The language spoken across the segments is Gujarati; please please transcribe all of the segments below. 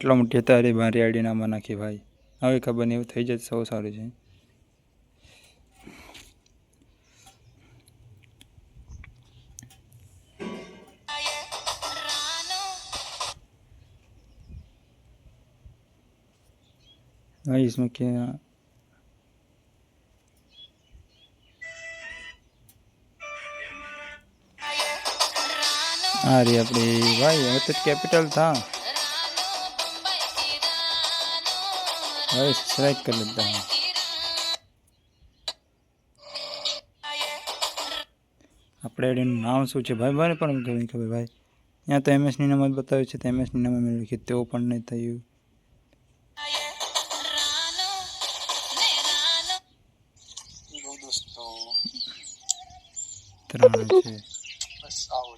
એટલા મોટી હતા અરે મારી આઈડી નામાં નાખી ભાઈ હવે ખબર નહીં એવું થઈ જાય તો સૌ સારું છે भाई इसमें क्या आ रही अपनी भाई ये तो कैपिटल था भाई सब्सक्राइब कर लेता हूँ આપણે આઈડીનું નામ શું છે ભાઈ ભાઈ પણ ખબર નહીં ખબર ભાઈ ત્યાં તો એમએસની નામ જ બતાવ્યું છે તો એમએસની નામ મેં લખ્યું તેવું પણ નહીં થયું હેલો દોસ્તો ત્રણ છે બસ આવો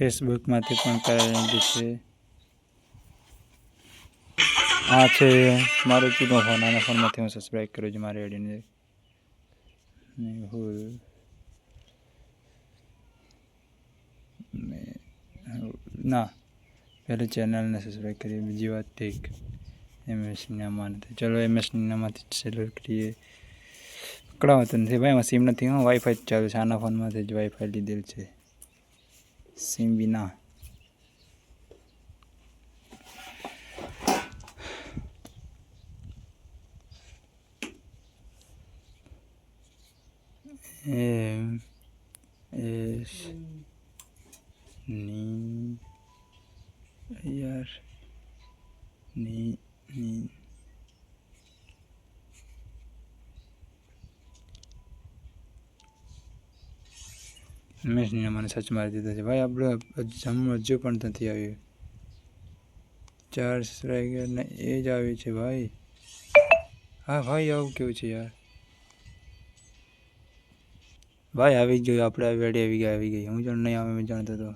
ફેસબુકમાંથી પણ કરાવેલી છે. આ છે મારો જૂનો ફોન. આના ફોનમાંથી હું સબસ્ક્રાઈબ કરું છું મારી આઈડીને મેહુલ. ના પહેલી ચેનલને સબસ્ક્રાઈબ કરીએ, બીજી વાત ઠીક એમએસ નામાં નથી ચલો એમએસ નિનામાંથી સિલેક્ટ કરીએ. પકડાવતું નથી ભાઈ, એમાં સિમ નથી, હું વાઈફાઈ ચાલુ છે. આના ફોનમાંથી જ વાઈફાઈ લીધેલ છે. સિમ વિના એમ એસની યારની રમેશને મને સચ મારી દીધા છે. ભાઈ, આપણે જમવા હજુ પણ નથી આવ્યું. ચાર સ્ટ્રાઈકરને એ જ આવ્યું છે ભાઈ. હા, ભાઈ, આવું કેવું છે યાર? ભાઈ, આવી ગયો. આપણે વેડી આવી ગયા, આવી ગઈ હું જાણ નહીં આવે, મેં જાણતો તો.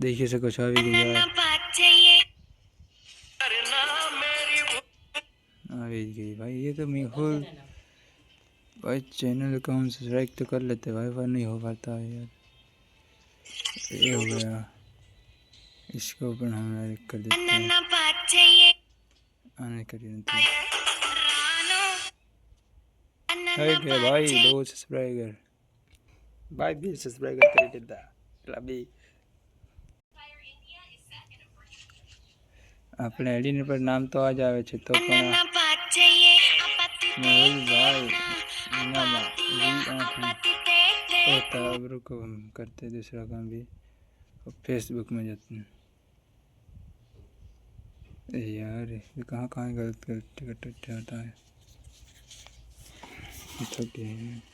દેખી શકો છો, આવી ગઈ યાર. આવી જ ગઈ ભાઈ, એ તો મેહુલ भाई चैनल का हम सब्सक्राइब तो कर लेते भाई पर नहीं हो पाता है यार ये हो गया इसको ओपन हम लाइक कर देते हैं anana pachaye आने करिए नहीं rano થઈ ગયા ભાઈ દો સબસ્ક્રાઈબર ભાઈ બે સબસ્ક્રાઈબર કરી દીધા એટલા બે આપણે આઈડી પર નામ તો આ જ આવે છે તો પણ anana pachaye apati te Mehul ભાઈ मामा होता अब हम करते दूसरा काम भी। और फेसबुक में जाते हैं। यार ये कहाँ कहाँ गलत गलत टिकट होता है छोटी तो है।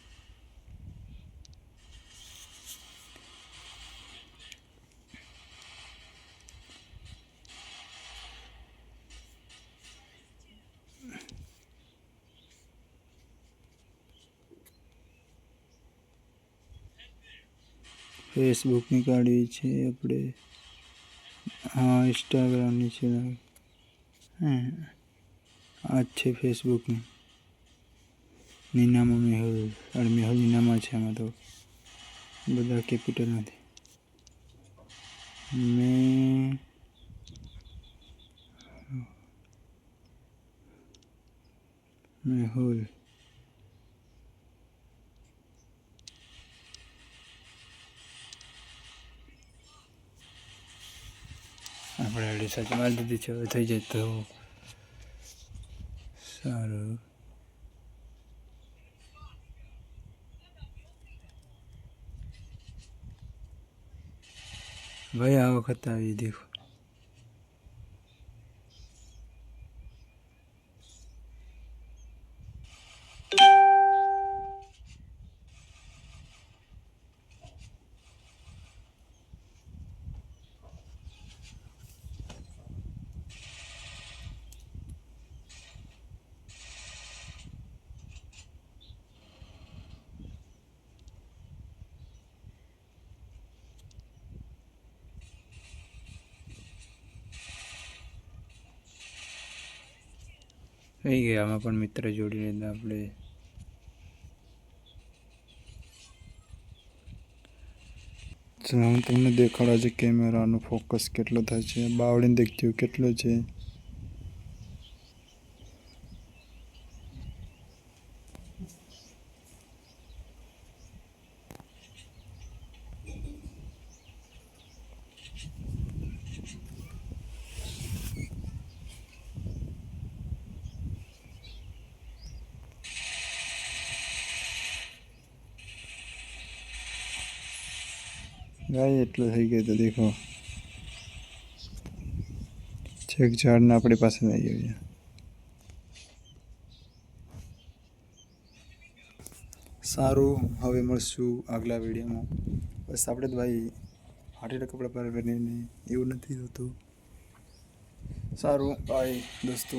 ફેસબુકની કાઢવી છે, આપણે હા ઇન્સ્ટાગ્રામની છે. હા આ છે ફેસબુકની નીનામાં મેહુલ અને મેહુલ નીનામાં છે આમાં તો. બધા કેપિટલ નથી મેં મેહુલ. આપણે આડી સાચી મારી દીધી છે, હવે થઈ જાય તો સારું. ભાઈ, આ વખત આવી દેખો થઈ ગયા. આમાં પણ મિત્ર જોડી લીધા આપણે હું તમને દેખાડા છે કેમેરાનું ફોકસ કેટલો થાય છે. બાવળીને દેખતી કેટલો છે. ગાય એટલો થઈ ગઈ તો દેખો. છેક ઝાડને આપણી પાસે નહીં ગયો સારું, હવે મળશું આગલા વિડીયોમાં. બસ આપણે તો ભાઈ હાથેના કપડાં પર બનીને એવું નથી થતું. સારું ભાઈ દોસ્તો.